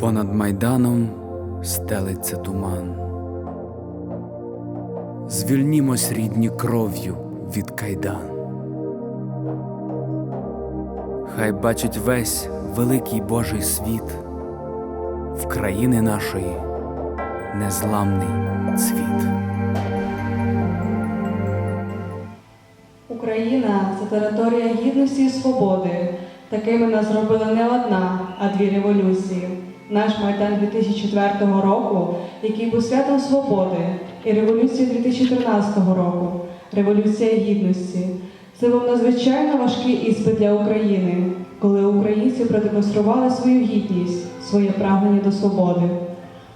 Понад майданом стелиться туман. Звільнімось рідні кров'ю від кайдан. Хай бачить весь великий Божий світ в країни нашої незламний цвіт. Україна це територія гідності і свободи. Такими нас зробила не одна, а дві революції. Наш Майдан 2004 року, який був святом свободи, і революція 2013 року, революція гідності. Це був надзвичайно важкий іспит для України, коли українці продемонстрували свою гідність, своє прагнення до свободи.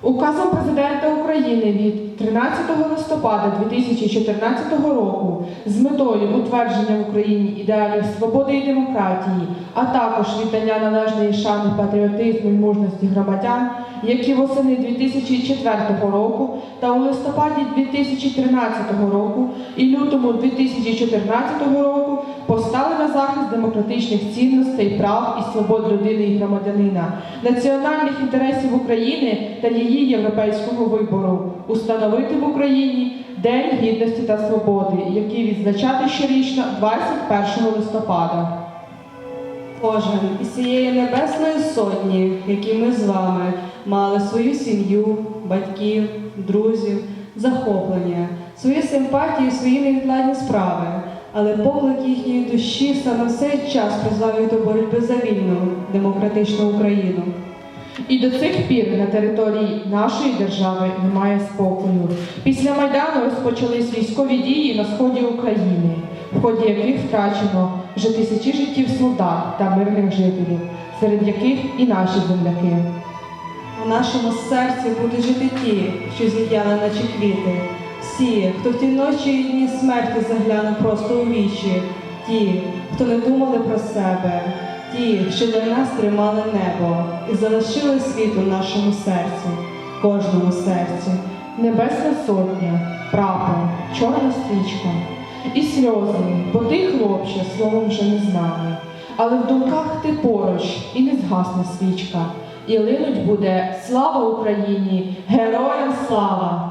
Указом президента України від 13 листопада 2014 року з метою утвердження в Україні ідеалів свободи і демократії, а також віддання належної шани патріотизму і мужності громадян, які восени 2004 року та у листопаді 2013 року і лютому 2014 року постали на захист демократичних цінностей, прав і свобод людини і громадянина, національних інтересів України та її європейського вибору, установити в Україні День гідності та свободи, який відзначати щорічно 21 листопада. Кожен із цієї небесної сотні, які ми з вами мали свою сім'ю, батьків, друзів, захоплення, свої симпатії, свої невідкладні справи. Але поклик їхньої душі саме в цей час призвав їх до боротьби за вільну, демократичну Україну. І до цих пір на території нашої держави немає спокою. Після Майдану розпочались військові дії на сході України, в ході яких втрачено вже тисячі життів солдат та мирних жителів, серед яких і наші земляки. У нашому серці будуть жити ті, що зів'яли наче квіти. Всі, хто в ті ночі і дні смерті заглянув просто у вічі, ті, хто не думали про себе, ті, що для нас тримали небо і залишили світ у нашому серці, кожному серці. Небесна сотня, прапор, чорна стрічка і сльози, бо ти, хлопче, словом вже не з. Але в думках ти поруч і не згасне свічка. І линуть буде слава Україні, героям слава!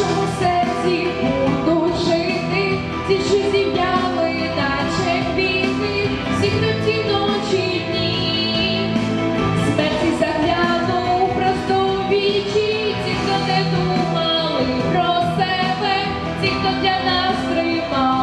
нашому серці будуть жити, ці чужі в'яли наче ночі дні, смерті загляну просто вічі, ті, хто не думали про себе, ті, хто для нас тримав.